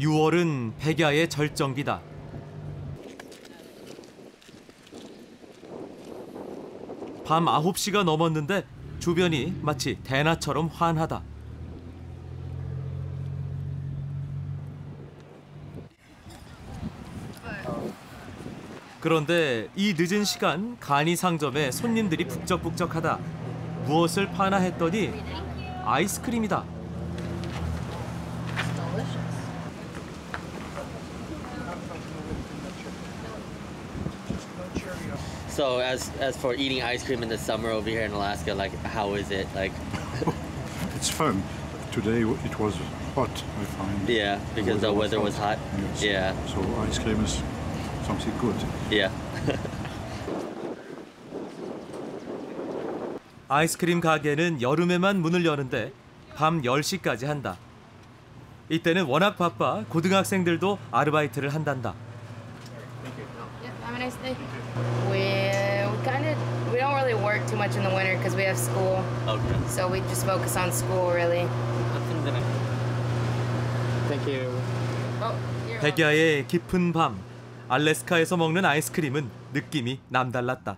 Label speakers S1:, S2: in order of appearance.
S1: (6월은) 백야의 절정기다 밤 9시가 넘었는데 주변이 마치 대낮처럼 환하다 그런데 이 늦은 시간 간이 상점에 손님들이 북적북적하다. 무엇을 파나 했더니 아이스크림이다.
S2: So as as for eating ice cream in the summer over here in Alaska, like how is it? Like
S3: It's fun. Today it was hot, I find.
S2: yeah, because the weather was hot.
S3: Yes.
S2: Yeah,
S3: So ice cream is something good.
S2: yeah.
S1: 아이스크림 가게는 여름에만 문을 여는데 밤 10시까지 한다. 이때는 워낙 바빠 고등학생들도 아르바이트를 한단다.
S4: Yep, have a nice day. We, we kind of we don't really work too much in the winter because we have school,
S2: Okay.
S4: so we just focus on school really.
S2: Thank you.
S4: Oh.
S1: 백야의 깊은 밤, 알래스카에서 먹는 아이스크림은 느낌이 남달랐다.